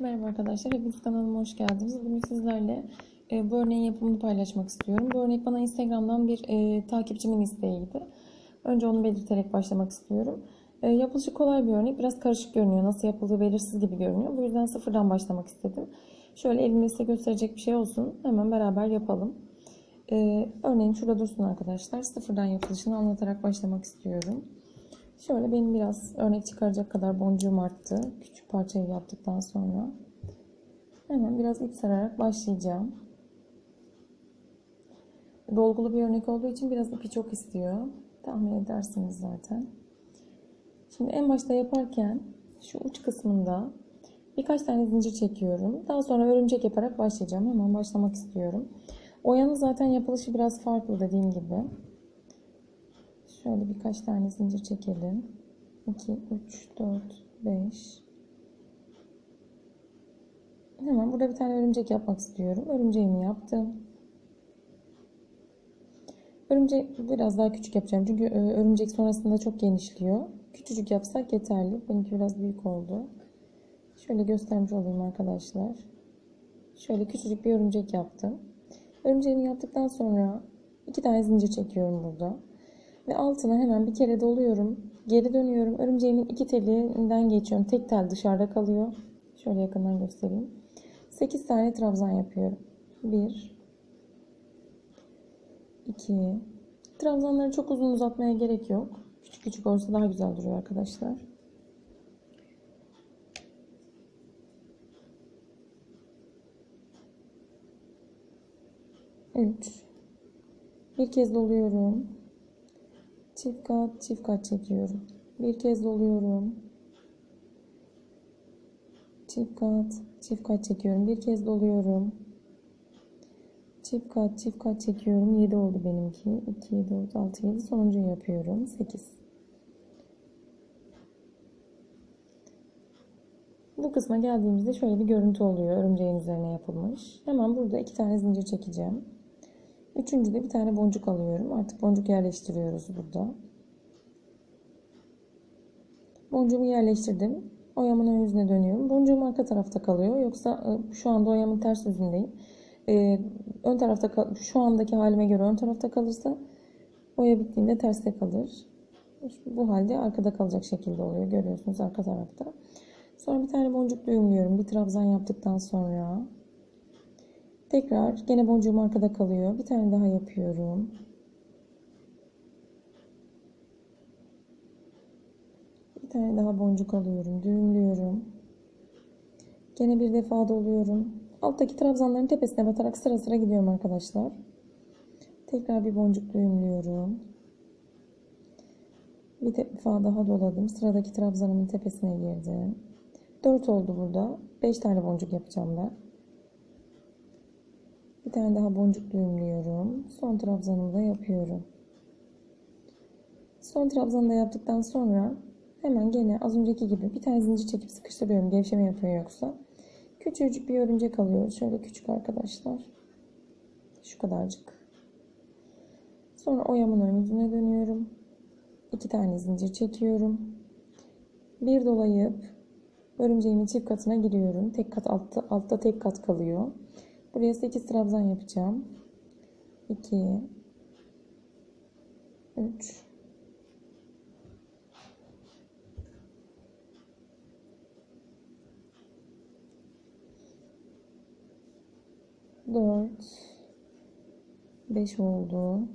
Merhaba arkadaşlar, hepiniz kanalıma hoş geldiniz. Bugün sizlerle e, bu örneğin yapımını paylaşmak istiyorum. Bu örnek bana Instagram'dan bir e, takipçimin isteğiydi. Önce onu belirterek başlamak istiyorum. E, yapılışı kolay bir örnek, biraz karışık görünüyor. Nasıl yapıldığı belirsiz gibi görünüyor. Bu yüzden sıfırdan başlamak istedim. Şöyle elimde size gösterecek bir şey olsun. Hemen beraber yapalım. E, örneğin şurada dursun arkadaşlar. Sıfırdan yapılışını anlatarak başlamak istiyorum. Şöyle benim biraz örnek çıkaracak kadar boncuğum arttı. Küçük parçayı yaptıktan sonra. Hemen biraz ip sararak başlayacağım. Dolgulu bir örnek olduğu için biraz ipi çok istiyor. Tahmin edersiniz zaten. Şimdi en başta yaparken şu uç kısmında birkaç tane zincir çekiyorum. Daha sonra örümcek yaparak başlayacağım. Hemen başlamak istiyorum. Oyanın zaten yapılışı biraz farklı dediğim gibi. Şöyle birkaç tane zincir çekelim. 2, 3, 4, 5. Hemen burada bir tane örümcek yapmak istiyorum. Örümceğimi yaptım. Örümcek biraz daha küçük yapacağım. Çünkü e, örümcek sonrasında çok genişliyor. Küçücük yapsak yeterli. Benimki biraz büyük oldu. Şöyle göstermiş olayım arkadaşlar. Şöyle küçücük bir örümcek yaptım. Örümceğimi yaptıktan sonra iki tane zincir çekiyorum burada. Ve altına hemen bir kere doluyorum. Geri dönüyorum. Örümceğimin iki telinden geçiyorum. Tek tel dışarıda kalıyor. Şöyle yakından göstereyim. 8 tane trabzan yapıyorum. 1 2 Trabzanları çok uzun uzatmaya gerek yok. Küçük küçük olsa daha güzel duruyor arkadaşlar. Üç. Bir kez doluyorum. Çift kat, çift kat çekiyorum. Bir kez doluyorum. Çift kat, çift kat çekiyorum. Bir kez doluyorum. Çift kat, çift kat çekiyorum. 7 oldu benimki. 2, 4, 6, 7. Sonuncuyu yapıyorum. 8. Bu kısma geldiğimizde şöyle bir görüntü oluyor. Örümceğin üzerine yapılmış. Hemen burada iki tane zincir çekeceğim. Üçüncüde bir tane boncuk alıyorum. Artık boncuk yerleştiriyoruz burada. Boncuğumu yerleştirdim. Oyamın ön yüzüne dönüyorum. Boncuğum arka tarafta kalıyor. Yoksa e, şu anda oyamın ters yüzündeyim. Ee, ön tarafta şu andaki halime göre ön tarafta kalırsa oya bittiğinde terste kalır. Bu halde arkada kalacak şekilde oluyor. Görüyorsunuz arka tarafta. Sonra bir tane boncuk düğümlüyorum. Bir trabzan yaptıktan sonra Tekrar gene boncuğum arkada kalıyor. Bir tane daha yapıyorum. Bir tane daha boncuk alıyorum. Düğümlüyorum. Gene bir defa doluyorum. Alttaki trabzanların tepesine batarak sıra sıra gidiyorum arkadaşlar. Tekrar bir boncuk düğümlüyorum. Bir defa daha doladım. Sıradaki trabzanımın tepesine girdim. 4 oldu burada. 5 tane boncuk yapacağım ben. Bir tane daha boncuk düğümlüyorum. Son trabzanımı da yapıyorum. Son trabzanı da yaptıktan sonra hemen gene az önceki gibi bir tane zincir çekip sıkıştırıyorum. Gevşeme yapıyor yoksa. Küçücük bir örümcek alıyoruz. Şöyle küçük arkadaşlar. Şu kadarcık. Sonra oyamın ön yüzüne dönüyorum. İki tane zincir çekiyorum. Bir dolayıp örümceğimin çift katına giriyorum. Tek kat altta, altta tek kat kalıyor. Buraya 8 trabzan yapacağım. 2 3 4 5 oldu.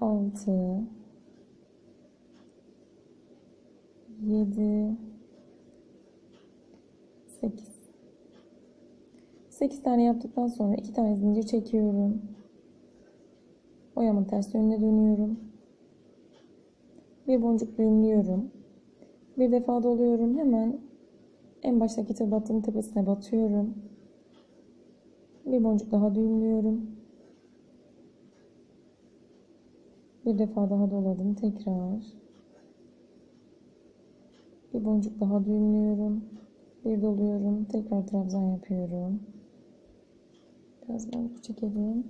6 7 8 8 tane yaptıktan sonra 2 tane zincir çekiyorum. Oyamın ters yönüne dönüyorum. Bir boncuk düğümlüyorum. Bir defa doluyorum. Hemen en baştaki tırbattığın tepesine batıyorum. Bir boncuk daha düğümlüyorum. Bir defa daha doladım. Tekrar. Bir boncuk daha düğümlüyorum. Bir doluyorum. Tekrar trabzan yapıyorum. Biraz boncuk çekelim.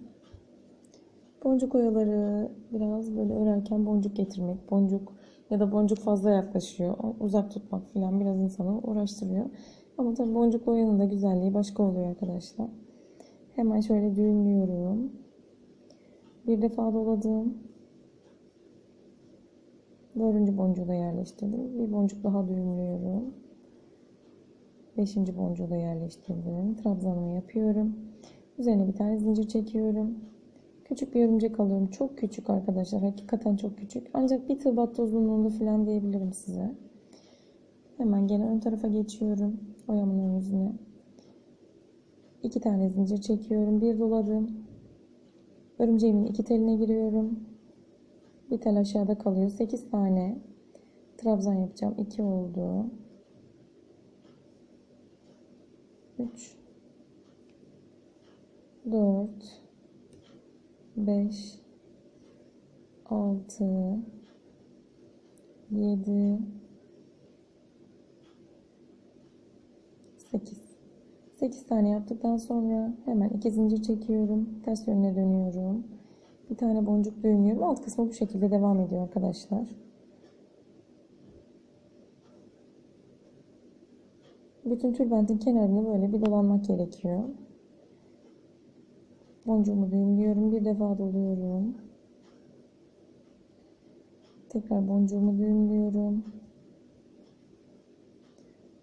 Boncuk oyaları biraz böyle örerken boncuk getirmek, boncuk Ya da boncuk fazla yaklaşıyor. Uzak tutmak falan biraz insanı uğraştırıyor. Ama tabii boncuklu oyanın da güzelliği başka oluyor arkadaşlar. Hemen şöyle düğümlüyorum. Bir defa doladım. Dördüncü boncuğu da yerleştirdim. Bir boncuk daha düğümlüyorum. Beşinci boncuğu da yerleştirdim. Trabzanımı yapıyorum. Üzerine bir tane zincir çekiyorum. Küçük bir örümcek alıyorum. Çok küçük arkadaşlar. Hakikaten çok küçük. Ancak bir tığ battı uzunluğunda falan diyebilirim size. Hemen gene ön tarafa geçiyorum. Oyamın yüzüne. İki tane zincir çekiyorum. Bir doladım. Örümceğimin iki teline giriyorum. Bir tel aşağıda kalıyor. 8 tane trabzan yapacağım. 2 oldu. 3 4 5 6 7 8 8 tane yaptıktan sonra hemen iki zincir çekiyorum. Ters yönüne dönüyorum. Bir tane boncuk düğümlüyorum. Alt kısmı bu şekilde devam ediyor arkadaşlar. Bütün tülbentin kenarını böyle bir dolanmak gerekiyor. Boncuğumu düğümlüyorum. Bir defa doluyorum. Tekrar boncuğumu düğümlüyorum.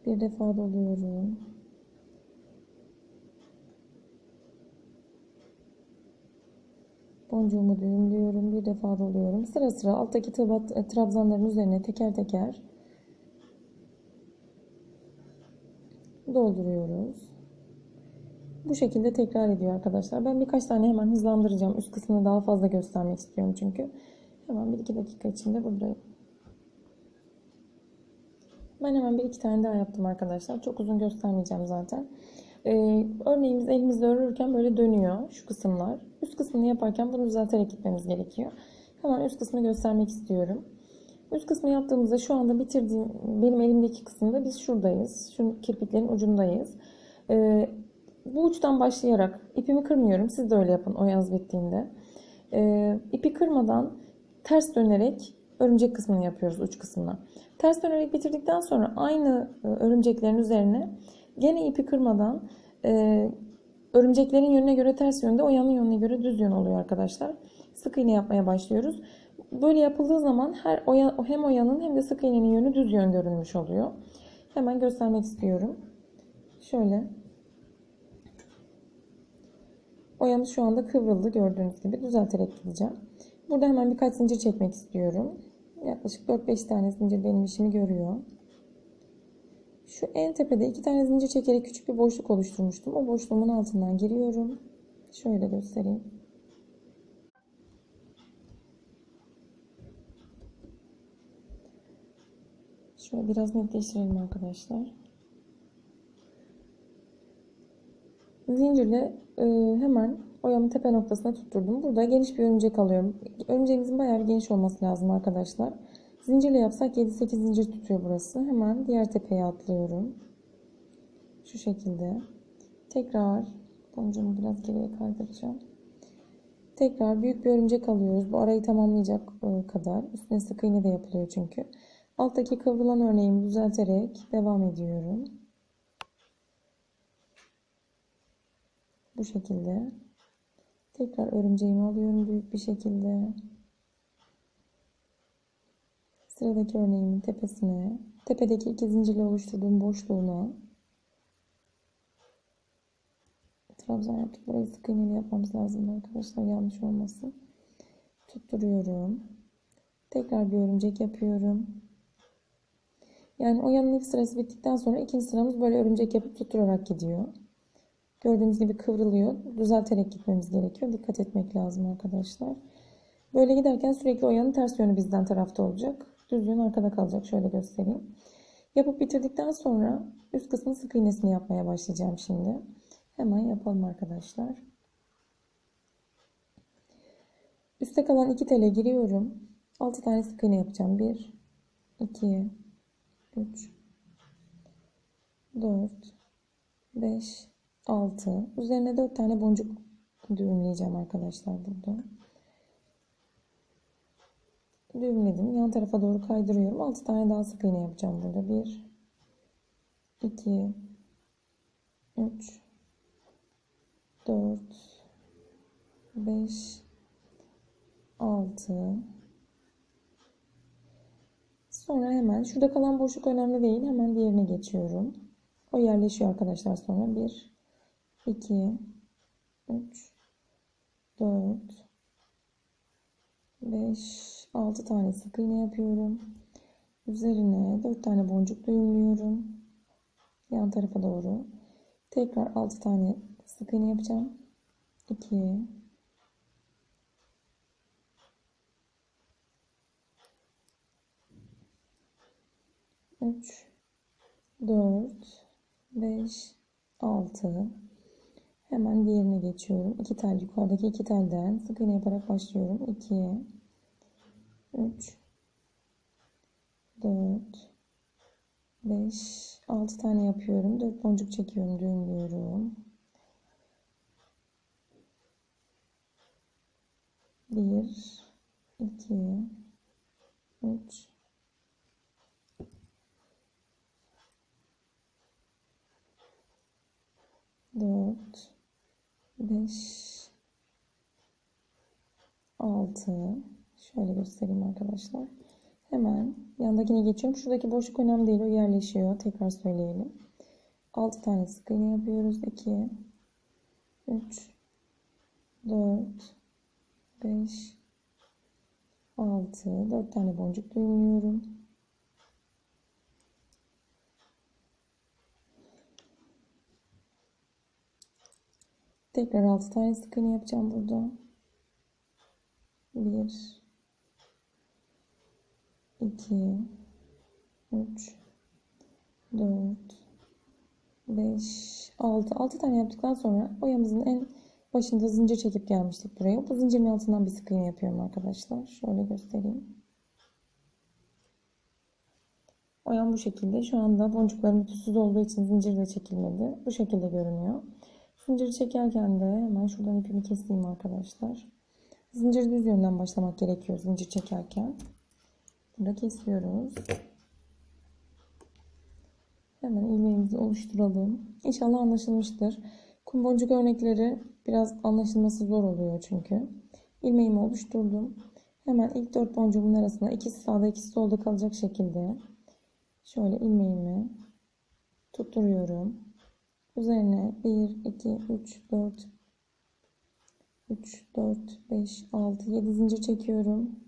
Bir defa doluyorum. Boncuğumu düğümlüyorum. Bir defa doluyorum. Sıra sıra alttaki tıbat, e, trabzanların üzerine teker teker dolduruyoruz. Bu şekilde tekrar ediyor arkadaşlar. Ben birkaç tane hemen hızlandıracağım. Üst kısmını daha fazla göstermek istiyorum çünkü. Hemen 1-2 dakika içinde buradayım. Ben hemen bir iki tane daha yaptım arkadaşlar. Çok uzun göstermeyeceğim zaten. Ee, örneğimiz elimizle örürken böyle dönüyor şu kısımlar. Üst kısmını yaparken bunu düzelterek gitmemiz gerekiyor. Hemen üst kısmı göstermek istiyorum. Üst kısmı yaptığımızda şu anda bitirdiğim benim elimdeki kısımda biz şuradayız. Şu kirpiklerin ucundayız. Ee, bu uçtan başlayarak ipimi kırmıyorum. Siz de öyle yapın o yaz bittiğinde. Ee, ipi kırmadan ters dönerek örümcek kısmını yapıyoruz uç kısmına. Ters dönerek bitirdikten sonra aynı e, örümceklerin üzerine gene ipi kırmadan e, örümceklerin yönüne göre ters yönde, oyanın yönüne göre düz yön oluyor arkadaşlar. Sık iğne yapmaya başlıyoruz. Böyle yapıldığı zaman her oya, hem oyanın hem de sık iğnenin yönü düz yön görünmüş oluyor. Hemen göstermek istiyorum. Şöyle. Oyamız şu anda kıvrıldı gördüğünüz gibi. Düzelterek gideceğim. Burada hemen birkaç zincir çekmek istiyorum. Yaklaşık 4-5 tane zincir benim işimi görüyor. Şu en tepede iki tane zincir çekerek küçük bir boşluk oluşturmuştum. O boşluğumun altından giriyorum. Şöyle göstereyim. Şöyle biraz netleştirelim arkadaşlar. Zincirle e, hemen oyamın tepe noktasına tutturdum. Burada geniş bir örümcek alıyorum. Örümceğimizin bayağı geniş olması lazım arkadaşlar. Zincirle yapsak 7-8 zincir tutuyor burası. Hemen diğer tepeye atlıyorum. Şu şekilde. Tekrar boncuğumu biraz geriye kaydıracağım. Tekrar büyük bir örümcek alıyoruz. Bu arayı tamamlayacak e, kadar. Üstüne sık iğne de yapılıyor çünkü. Alttaki kıvrılan örneğimi düzelterek devam ediyorum. Bu şekilde. Tekrar örümceğimi alıyorum büyük bir şekilde. Sıradaki örneğimin tepesine, tepedeki iki zincirle oluşturduğum boşluğuna trabzan yaptık. Burayı sık iğneyle yapmamız lazım arkadaşlar yanlış olmasın. Tutturuyorum. Tekrar bir örümcek yapıyorum. Yani o yanın ilk sırası bittikten sonra ikinci sıramız böyle örümcek yapıp tutturarak gidiyor. Gördüğünüz gibi kıvrılıyor. Düzelterek gitmemiz gerekiyor. Dikkat etmek lazım arkadaşlar. Böyle giderken sürekli o yanın ters yönü bizden tarafta olacak. Düz yön arkada kalacak. Şöyle göstereyim. Yapıp bitirdikten sonra üst kısmın sık iğnesini yapmaya başlayacağım şimdi. Hemen yapalım arkadaşlar. Üste kalan iki tele giriyorum. 6 tane sık iğne yapacağım. 1 2 3 4 5 6 üzerine 4 tane boncuk düğümleyeceğim arkadaşlar burada. düğümledim. Yan tarafa doğru kaydırıyorum. 6 tane daha sık iğne yapacağım burada. 1 2 3 4 5 6 Sonra hemen şurada kalan boşluk önemli değil. Hemen diğerine geçiyorum. O yerleşiyor arkadaşlar sonra. 1 2 3 4 5 6 tane sık iğne yapıyorum. Üzerine 4 tane boncuk düğümlüyorum. Yan tarafa doğru. Tekrar 6 tane sık iğne yapacağım. 2 3 4 5 6 Hemen diğerine geçiyorum. 2 tel yukarıdaki 2 telden sık iğne yaparak başlıyorum. 2 3 4 5 6 tane yapıyorum. 4 boncuk çekiyorum, düğümlüyorum. 1 2 3 4 5 6 şöyle göstereyim arkadaşlar. Hemen yandakine geçiyorum. Şuradaki boşluk önemli değil. O yerleşiyor. Tekrar söyleyelim. 6 tane sık iğne yapıyoruz. 2 3 4 5 6 4 tane boncuk düğümlüyorum. Tekrar 6 tane sık iğne yapacağım burada. 1 2 3 4 5 6 6 tane yaptıktan sonra oyamızın en başında zincir çekip gelmiştik buraya. Bu zincirin altından bir sık iğne yapıyorum arkadaşlar. Şöyle göstereyim. Oyam bu şekilde. Şu anda boncuklarım tuzsuz olduğu için zincir de çekilmedi. Bu şekilde görünüyor. Zinciri çekerken de hemen şuradan ipimi keseyim arkadaşlar. Zincir düz yönden başlamak gerekiyor zincir çekerken. Burada kesiyoruz. Hemen ilmeğimizi oluşturalım. İnşallah anlaşılmıştır. Kum boncuk örnekleri biraz anlaşılması zor oluyor çünkü. İlmeğimi oluşturdum. Hemen ilk dört boncuğumun arasında ikisi sağda ikisi solda kalacak şekilde şöyle ilmeğimi tutturuyorum. Üzerine 1, 2, 3, 4, 3, 4, 5, 6, 7 zincir çekiyorum.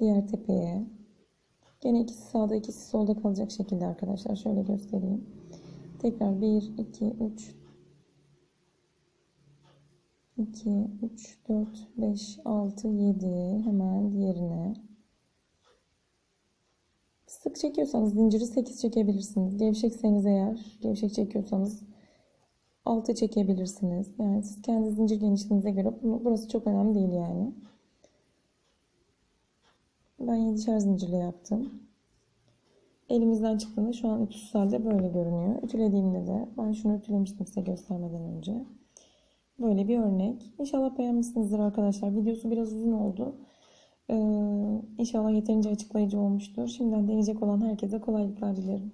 Diğer tepeye. Gene ikisi sağda ikisi solda kalacak şekilde arkadaşlar. Şöyle göstereyim. Tekrar 1, 2, 3, 2, 3, 4, 5, 6, 7. Hemen diğerine. Sık çekiyorsanız zinciri 8 çekebilirsiniz. Gevşekseniz eğer, gevşek çekiyorsanız 6 çekebilirsiniz. Yani siz kendi zincir genişliğinize göre burası çok önemli değil yani. Ben 7'şer zincirle yaptım. Elimizden çıktığında şu an ütüsüz halde böyle görünüyor. Ütülediğimde de ben şunu ütülemiştim size göstermeden önce. Böyle bir örnek. İnşallah beğenmişsinizdir arkadaşlar. Videosu biraz uzun oldu. Ee, inşallah yeterince açıklayıcı olmuştur. Şimdiden deneyecek olan herkese kolaylıklar dilerim.